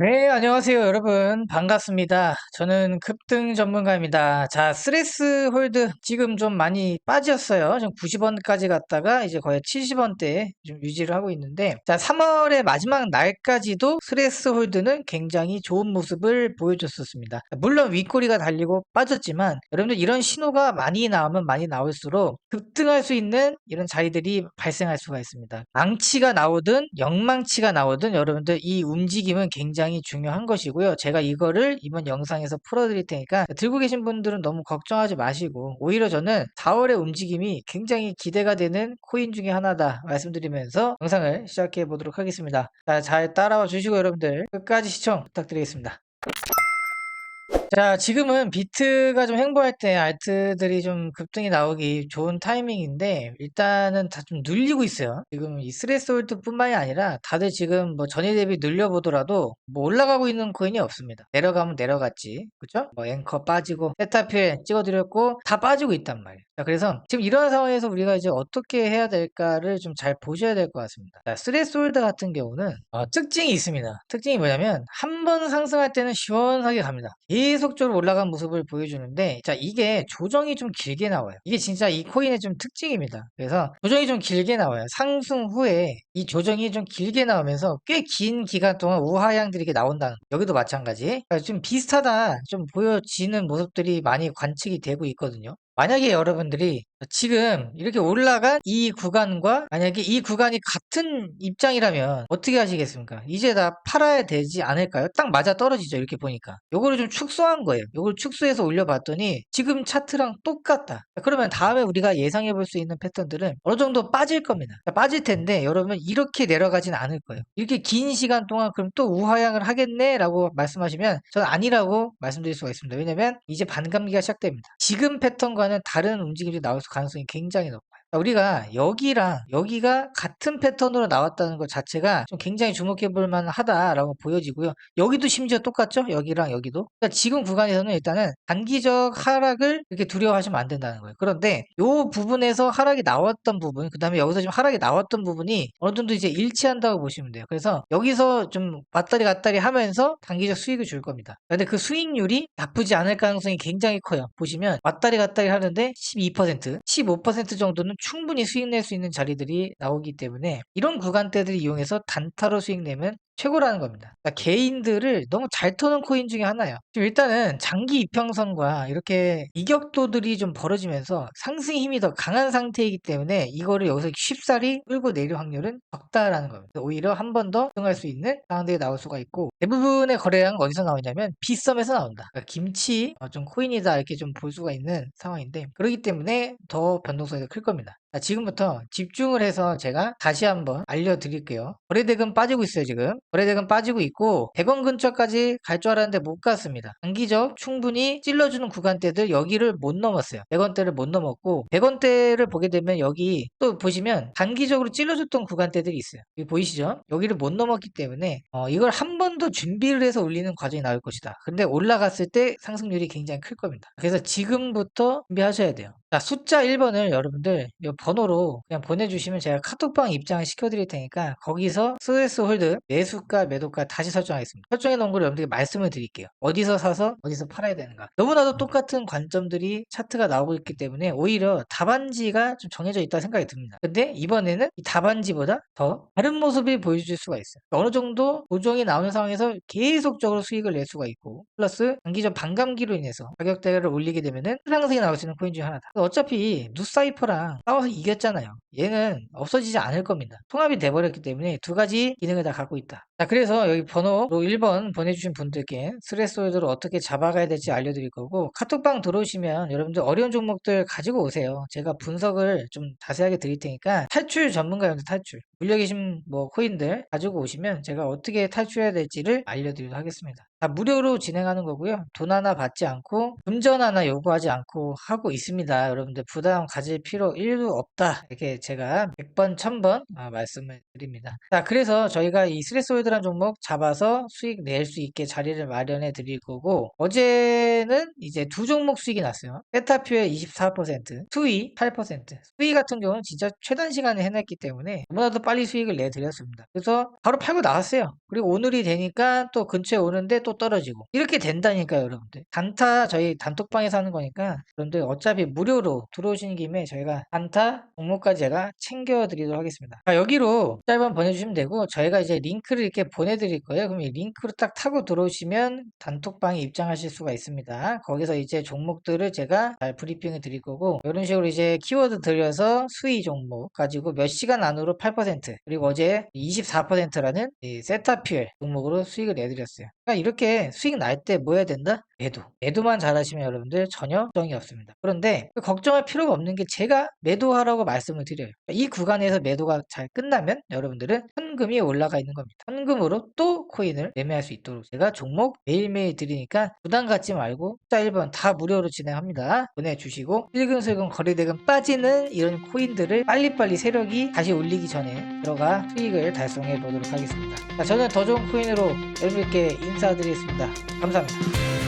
네, 안녕하세요, 여러분. 반갑습니다. 저는 급등 전문가입니다. 자, 스레스 홀드 지금 좀 많이 빠졌어요. 지금 90원까지 갔다가 이제 거의 70원대에 좀 유지를 하고 있는데, 자, 3월의 마지막 날까지도 스레스 홀드는 굉장히 좋은 모습을 보여줬었습니다. 물론 윗꼬리가 달리고 빠졌지만, 여러분들 이런 신호가 많이 나오면 많이 나올수록 급등할 수 있는 이런 자리들이 발생할 수가 있습니다. 망치가 나오든 영망치가 나오든 여러분들 이 움직임은 굉장히 중요한 것이고요. 제가 이거를 이번 영상에서 풀어드릴 테니까 들고 계신 분들은 너무 걱정하지 마시고 오히려 저는 4월의 움직임이 굉장히 기대가 되는 코인 중에 하나다 말씀드리면서 영상을 시작해 보도록 하겠습니다. 자, 잘 따라와 주시고 여러분들 끝까지 시청 부탁드리겠습니다. 자, 지금은 비트가 좀 횡보할 때 알트들이 좀 급등이 나오기 좋은 타이밍인데 일단은 다좀 눌리고 있어요. 지금 이 스레스홀드 뿐만이 아니라 다들 지금 뭐 전일 대비 늘려보더라도 뭐 올라가고 있는 코인이 없습니다. 내려가면 내려갔지. 그죠? 뭐 앵커 빠지고 세타필 찍어드렸고 다 빠지고 있단 말이에요. 자, 그래서 지금 이런 상황에서 우리가 이제 어떻게 해야 될까를 좀 잘 보셔야 될 것 같습니다. 자, 스레스홀드 같은 경우는 어, 특징이 있습니다. 특징이 뭐냐면 한 번 상승할 때는 시원하게 갑니다. 계속적으로 올라간 모습을 보여주는데 자 이게 조정이 좀 길게 나와요. 이게 진짜 이 코인의 좀 특징입니다. 그래서 조정이 좀 길게 나와요. 상승 후에 이 조정이 좀 길게 나오면서 꽤 긴 기간 동안 우하향들이 이렇게 나온다는 거. 여기도 마찬가지. 그러니까 좀 비슷하다 좀 보여지는 모습들이 많이 관측이 되고 있거든요. 만약에 여러분들이 지금 이렇게 올라간 이 구간과 만약에 이 구간이 같은 입장이라면 어떻게 하시겠습니까? 이제 다 팔아야 되지 않을까요? 딱 맞아 떨어지죠. 이렇게 보니까. 요거를 좀 축소한 거예요. 요걸 축소해서 올려봤더니 지금 차트랑 똑같다. 그러면 다음에 우리가 예상해 볼 수 있는 패턴들은 어느 정도 빠질 겁니다. 빠질 텐데 여러분 이렇게 내려가진 않을 거예요. 이렇게 긴 시간 동안 그럼 또 우하향을 하겠네 라고 말씀하시면 저는 아니라고 말씀드릴 수가 있습니다. 왜냐면 이제 반감기가 시작됩니다. 지금 패턴과는 다른 움직임이 나올 가능성이 굉장히 높아요. 우리가 여기랑 여기가 같은 패턴으로 나왔다는 것 자체가 좀 굉장히 주목해 볼 만하다라고 보여지고요. 여기도 심지어 똑같죠? 여기랑 여기도. 그러니까 지금 구간에서는 일단은 단기적 하락을 이렇게 두려워하시면 안 된다는 거예요. 그런데 이 부분에서 하락이 나왔던 부분, 그 다음에 여기서 지금 하락이 나왔던 부분이 어느 정도 이제 일치한다고 보시면 돼요. 그래서 여기서 좀 왔다리 갔다리 하면서 단기적 수익을 줄 겁니다. 근데 그 수익률이 나쁘지 않을 가능성이 굉장히 커요. 보시면 왔다리 갔다리 하는데 12%, 15% 정도는 충분히 수익 낼 수 있는 자리들이 나오기 때문에 이런 구간대들을 이용해서 단타로 수익 내면 최고라는 겁니다. 그러니까 개인들을 너무 잘 터는 코인 중에 하나예요. 지금 일단은 장기 이평선과 이렇게 이격도들이 좀 벌어지면서 상승 힘이 더 강한 상태이기 때문에 이거를 여기서 쉽사리 끌고 내릴 확률은 적다라는 겁니다. 오히려 한 번 더 등할 수 있는 상황들이 나올 수가 있고 대부분의 거래량은 어디서 나오냐면 비썸에서 나온다. 그러니까 김치 어, 좀 코인이다 이렇게 좀 볼 수가 있는 상황인데 그렇기 때문에 더 변동성이 클 겁니다. 자, 지금부터 집중을 해서 제가 다시 한번 알려드릴게요. 거래대금 빠지고 있어요, 지금. 거래대금 빠지고 있고 100원 근처까지 갈 줄 알았는데 못 갔습니다. 단기적 충분히 찔러주는 구간대들 여기를 못 넘었어요. 100원대를 못 넘었고 100원대를 보게 되면 여기 또 보시면 단기적으로 찔러줬던 구간대들이 있어요. 여기 보이시죠? 여기를 못 넘었기 때문에 어, 이걸 한 번 더 준비를 해서 올리는 과정이 나올 것이다. 근데 올라갔을 때 상승률이 굉장히 클 겁니다. 그래서 지금부터 준비하셔야 돼요. 자, 숫자 1번을 여러분들 이 번호로 그냥 보내주시면 제가 카톡방 입장을 시켜드릴 테니까 거기서 스트레스 홀드 매수가 매도가 다시 설정하겠습니다. 설정해 놓은 걸 여러분들께 말씀을 드릴게요. 어디서 사서 어디서 팔아야 되는가. 너무나도 똑같은 관점들이 차트가 나오고 있기 때문에 오히려 답안지가 좀 정해져 있다 생각이 듭니다. 근데 이번에는 이 답안지보다 더 다른 모습이 보여줄 수가 있어요. 어느 정도 조정이 나오는 상황에서 계속적으로 수익을 낼 수가 있고 플러스 단기적 반감기로 인해서 가격대를 올리게 되면은 상승이 나올 수 있는 코인 중에 하나다. 어차피 누사이퍼랑 싸워서 이겼잖아요. 얘는 없어지지 않을 겁니다. 통합이 돼버렸기 때문에 두 가지 기능을 다 갖고 있다. 자, 그래서 여기 번호로 1번 보내주신 분들께 스트레스홀드를 어떻게 잡아가야 될지 알려드릴 거고 카톡방 들어오시면 여러분들 어려운 종목들 가지고 오세요. 제가 분석을 좀 자세하게 드릴 테니까 탈출 전문가였는데 탈출. 물려 계신 뭐 코인들 가지고 오시면 제가 어떻게 탈출해야 될지를 알려드리도록 하겠습니다. 다 무료로 진행하는 거고요. 돈 하나 받지 않고 금전 하나 요구하지 않고 하고 있습니다. 여러분들 부담 가질 필요 1도 없다. 이렇게 제가 100번, 1000번 아, 말씀을 드립니다. 자, 그래서 저희가 이 스트레스 홀드란 종목 잡아서 수익 낼 수 있게 자리를 마련해 드릴 거고 어제는 이제 두 종목 수익이 났어요. 세타퓨의 24%, 수위 8%. 수위 같은 경우는 진짜 최단 시간에 해냈기 때문에 너무나도 빨리 수익을 내드렸습니다. 그래서 바로 팔고 나왔어요. 그리고 오늘이 되니까 또 근처에 오는데 또 떨어지고 이렇게 된다니까요, 여러분들. 단타 저희 단톡방에서 하는 거니까 여러분들 어차피 무료로 들어오신 김에 저희가 단타 종목까지 제가 챙겨드리도록 하겠습니다. 자, 여기로 짧은 보내주시면 되고 저희가 이제 링크를 이렇게 보내드릴 거예요. 그럼 이 링크로 딱 타고 들어오시면 단톡방에 입장하실 수가 있습니다. 거기서 이제 종목들을 제가 잘 브리핑을 드릴 거고 이런 식으로 이제 키워드 들여서 수위 종목 가지고 몇 시간 안으로 8% 그리고 어제 24%라는 이 세타퓨엘 종목으로 수익을 내드렸어요. 그러니까 이렇게 수익 날 때 뭐 해야 된다? 매도. 매도만 잘하시면 여러분들 전혀 걱정이 없습니다. 그런데 그 걱정할 필요가 없는 게 제가 매도하라고 말씀을 드려요. 이 구간에서 매도가 잘 끝나면 여러분들은 현금이 올라가 있는 겁니다. 현금으로 또 코인을 매매할 수 있도록 제가 종목 매일매일 드리니까 부담 갖지 말고 숫자 1번 다 무료로 진행합니다. 보내주시고 슬금슬금 거래대금 빠지는 이런 코인들을 빨리빨리 세력이 다시 올리기 전에 들어가 수익을 달성해 보도록 하겠습니다. 자, 저는 더 좋은 코인으로 여러분께 인사드리겠습니다. 감사합니다.